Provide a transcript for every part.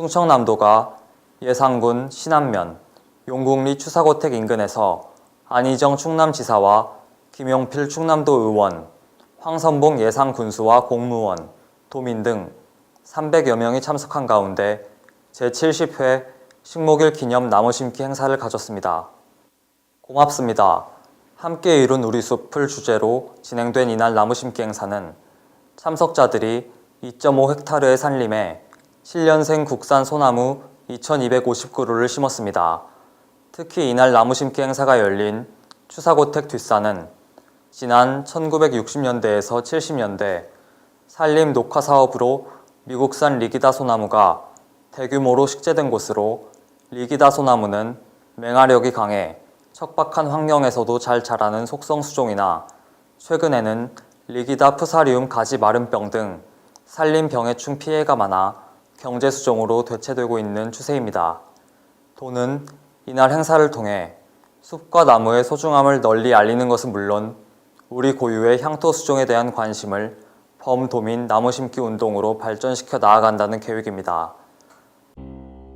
충청남도가 예산군 신안면 용국리 추사고택 인근에서 안희정 충남지사와 김용필 충남도 의원, 황선봉 예산군수와 공무원, 도민 등 300여 명이 참석한 가운데 제70회 식목일 기념 나무 심기 행사를 가졌습니다. 고맙습니다. 함께 이룬 우리 숲을 주제로 진행된 이날 나무 심기 행사는 참석자들이 2.5헥타르의 산림에 7년생 국산 소나무 2,250그루를 심었습니다. 특히 이날 나무 심기 행사가 열린 추사고택 뒷산은 지난 1960년대에서 70년대 산림 녹화 사업으로 미국산 리기다 소나무가 대규모로 식재된 곳으로 리기다 소나무는 맹하력이 강해 척박한 환경에서도 잘 자라는 속성 수종이나 최근에는 리기다 푸사리움 가지 마름병 등 산림 병해충 피해가 많아 경제 수종으로 대체되고 있는 추세입니다. 도는 이날 행사를 통해 숲과 나무의 소중함을 널리 알리는 것은 물론 우리 고유의 향토 수종에 대한 관심을 범도민 나무 심기 운동으로 발전시켜 나아간다는 계획입니다.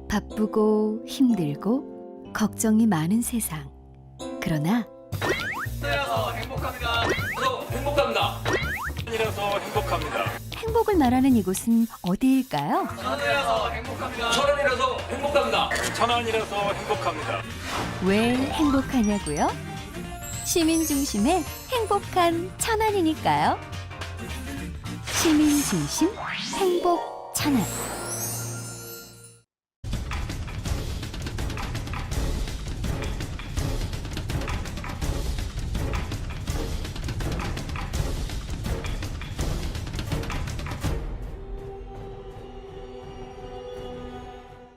바쁘고 힘들고 걱정이 많은 세상. 그러나 행복합니다. 저 행복합니다. 이라서 행복합니다. 행복을 말하는 이곳은 어디일까요? 천안이라서 행복합니다. 천안이라서 행복합니다. 천안이라서 행복합니다. 왜 행복하냐고요? 시민 중심의 행복한 천안이니까요. 시민 중심 행복 천안.